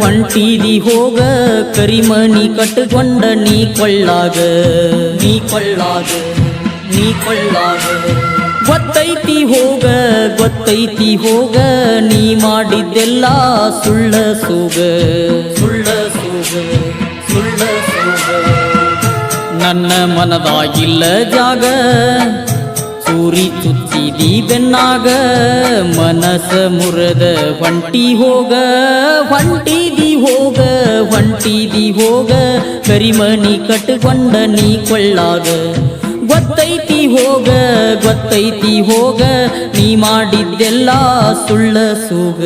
ಹೊಂಟಿದಿ ಹೋಗ ಕರಿಮಣಿ ಕಟ್ಟಕೊಂಡ ನೀ ಕೊಳ್ಳಾಗ ನೀ ಕೊಳ್ಳಾಗ ನೀ ಕೊಳ್ಳಾಗ ಗೊತ್ತೈತಿ ಹೋಗ ಗೊತ್ತೈತಿ ಹೋಗ ನೀ ಮಾಡಿದ್ದೆಲ್ಲ ಸುಳ್ಳ ಸೂಗ ಸುಳ್ಳ ಸೂಗ ಸುಳ್ಳ ಸೂಗ ನನ್ನ ಮನದಾಗಿಲ್ಲ ಜಾಗ ಸೂರಿ ಚುಚ್ಚಿದಿ ಬೆನ್ನಾಗ ಮನಸ ಮುರದ ಹೊಂಟಿ ಹೋಗ ಹೊಂಟಿದಿ ಹೋಗ, ಹೊಂಟಿದಿ ಹೋಗ, ಕರಿಮಣಿ ಕಟ್ಕೊಂಡ ನೀ ಕೊಳ್ಳಾಗ. ಗೊತ್ತೈತಿ ಹೋಗ ಗೊತ್ತೈತಿ ಹೋಗ, ನೀ ಮಾಡಿದ್ದೆಲ್ಲ ಸುಳ್ಳ ಸೂಗ.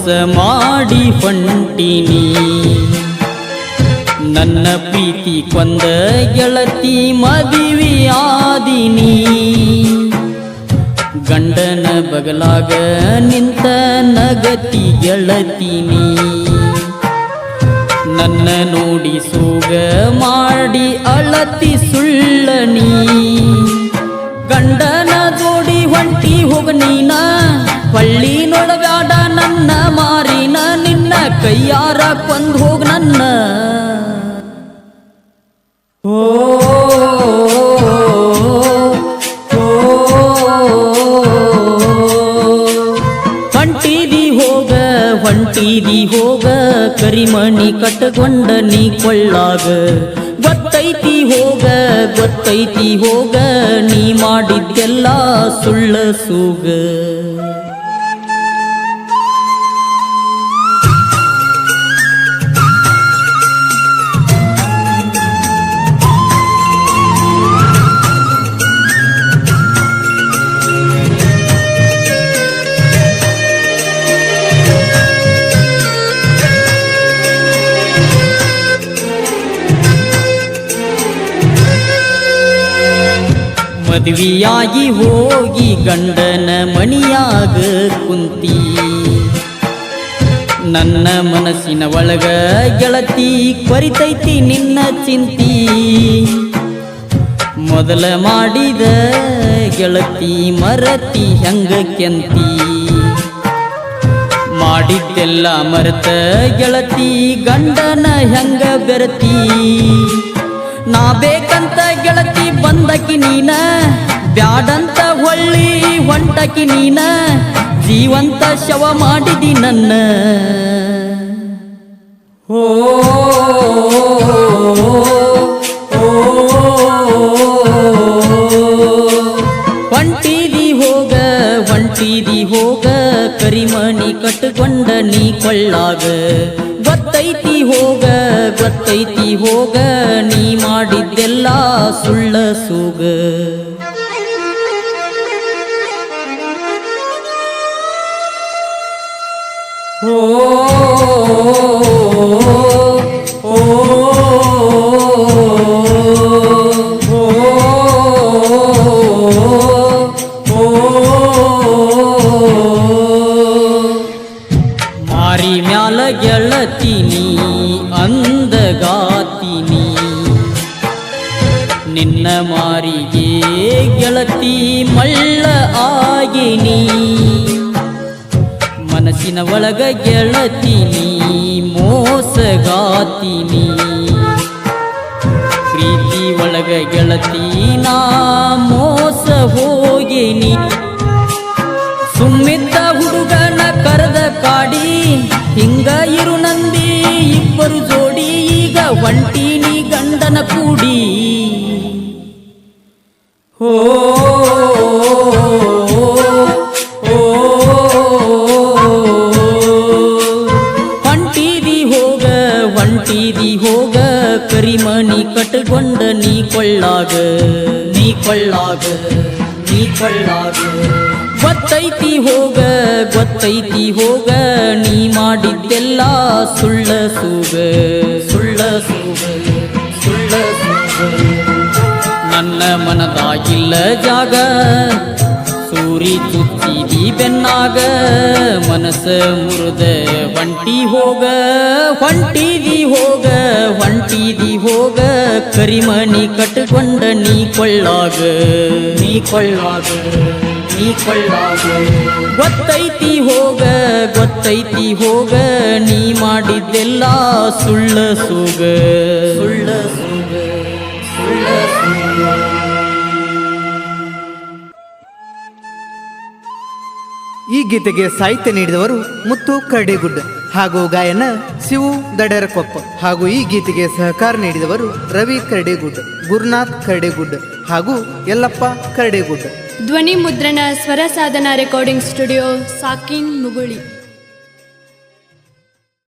ಮೋಸ ಮಾಡಿ ಹೊಂಟಿನಿ ನನ್ನ ಪ್ರೀತಿ ಕೊಂದ ಗೆಳತಿ ಮದುವೆಯಾದಿನಿ ಗಂಡನ ಬಗಲಾಗ ನಿಂತ ನಗತಿ ಗೆಳತಿನಿ ನನ್ನ ನೋಡಿ ಸೂಗ ಮಾಡಿ ಅಳತಿ ಸುಳ್ಳನಿ ಕೈಯಾರ ಕೊಂದು ಹೋಗ ನನ್ನ. ಓ ಹೊಂಟಿದಿ ಹೋಗ ಹೊಂಟೀದಿ ಹೋಗ, ಕರಿಮಣಿ ಕಟ್ಟಕೊಂಡ ನೀ ಕೊಳ್ಳಾಗ. ಗೊತ್ತೈತಿ ಹೋಗ ಗೊತ್ತೈತಿ ಹೋಗ, ನೀ ಮಾಡಿದ್ದೆಲ್ಲ ಸುಳ್ಳ ಸೂಗ. ಮದುವೆಯಾಗಿ ಹೋಗಿ ಗಂಡನ ಮಣಿಯಾಗ ಕುಂತಿ. ನನ್ನ ಮನಸ್ಸಿನ ಒಳಗ ಗೆಳತಿ ಕೊರಿತೈತಿ ನಿನ್ನ ಚಿಂತಿ. ಮೊದಲ ಮಾಡಿದ ಗೆಳತಿ ಮರತಿ ಹೆಂಗ ಕೆಂತಿ. ಮಾಡಿದ್ದೆಲ್ಲ ಮರೆತ ಗೆಳತಿ ಗಂಡನ ಹೆಂಗ ಬೆರತಿ. ನಾ ಬೇಕಂತ ಗೆಳತಿ ಬಂದಕಿ ನೀನ ಬ್ಯಾಡಂತ ಹೊಳ್ಳಿ ಹೊಂಟಕಿ ನೀನ ಜೀವಂತ ಶವ ಮಾಡಿದಿ ನನ್ನ. ಓ ಹೋಗ ಹೊಂಟಿದಿ ಹೋಗ ಕರಿಮಣಿ ಕಟ್ಟಕೊಂಡ ನೀ ಕೊಳ್ಳಾಗ ಗೊತ್ತೈತಿ ಹೋಗ ಗೊತ್ತೈತಿ ಹೋಗ ನೀ ಮಾಡಿದ್ದೆಲ್ಲ ಸುಳ್ಳ ಸೂಗ ಓ ಓ ಗೆಳತೀನಿ ಅಂದಗಾತೀನಿ ನಿನ್ನ ಮಾರಿಗೆ ಗೆಳತಿ ಮಳ್ಳ ಆಗಿನಿ ಮನಸ್ಸಿನ ಒಳಗ ಗೆಳತೀನಿ ಮೋಸಗಾತೀನಿ ಪ್ರೀತಿ ಒಳಗ ಗೆಳತಿ ನಾ ಮೋಸ ಹೋಗೇನಿ ಸುಮ್ಮಿದ್ದ ಹುಡುಗನ ಕರೆದ ಕಾಡಿ ಹಿಂಗ ಇರು ನಂದಿ ಇಬ್ಬರು ಜೋಡಿ ಈಗ ಒಂಟಿನಿ ಗಂಡನ ಕೂಡಿ. ಹೋ ಹೊಂಟಿದಿ ಹೋಗ ಹೊಂಟಿದಿ ಹೋಗ, ಕರಿಮಣಿ ಕಟ್ಟಕೊಂಡ ನೀ ಕೊಳ್ಳಾಗ. ನೀ ಕೊಳ್ಳಾಗ ನೀ ಕೊಳ್ಳಾಗ. ಗೊತ್ತೈತಿ ಹೋಗ ಗೊತ್ತೈತಿ ಹೋಗ ನೀ ಮಾಡಿದ್ದೆಲ್ಲ ಸುಳ್ಳ ಸೂಗ ಸುಳ್ಳ ಸೂಗ ಸುಳ್ಳ ಸೂಗ ನನ್ನ ಮನದಾಗಿಲ್ಲ ಜಾಗ ಸೂರಿ ಚುಚ್ಚಿದಿ ಬೆನ್ನಾಗ ಮನಸ್ಸ ಮುರಿದ ಹೊಂಟಿ ಹೋಗ ಹೊಂಟಿದಿ ಹೋಗ ಹೊಂಟಿದಿ ಹೋಗ ಕರಿಮಣಿ ಕಟ್ಕೊಂಡ ನೀ ಕೊಳ್ಳಾಗ ನೀ ಕೊಳ್ಳಾಗ ಕೊಳ್ಳಾಗ ಗೊತ್ತೈತಿ ಹೋಗ ಗೊತ್ತೈತಿ ಹೋಗ ನೀ ಮಾಡಿದ್ದೆಲ್ಲ ಸುಳ್ಳ ಸುಗ. ಸುಳ್ಳ ಸೂಗ ಸುಳ್ಳ ಸೂಗ. ಈ ಗೀತೆಗೆ ಸಾಹಿತ್ಯ ನೀಡಿದವರು ಮುತ್ತು ಕರ್ಡಿಗುಡ್ಡ ಹಾಗೂ ಗಾಯನ ಶಿವು ದಡರಕೊಪ್ಪ ಹಾಗೂ ಈ ಗೀತೆಗೆ ಸಹಕಾರ ನೀಡಿದವರು ರವಿ ಕರ್ಡೆಗುಡ್ಡ ಗುರುನಾಥ್ ಕರ್ಡೆಗುಡ್ಡ ಹಾಗೂ ಯಲ್ಲಪ್ಪ ಕರಡಿಗುಡ್ಡ ಧ್ವನಿ ಮುದ್ರಣ ಸ್ವರ ಸಾಧನ ರೆಕಾರ್ಡಿಂಗ್ ಸ್ಟುಡಿಯೋ ಸಾಕಿನ್ ಮುಗುಳಿ.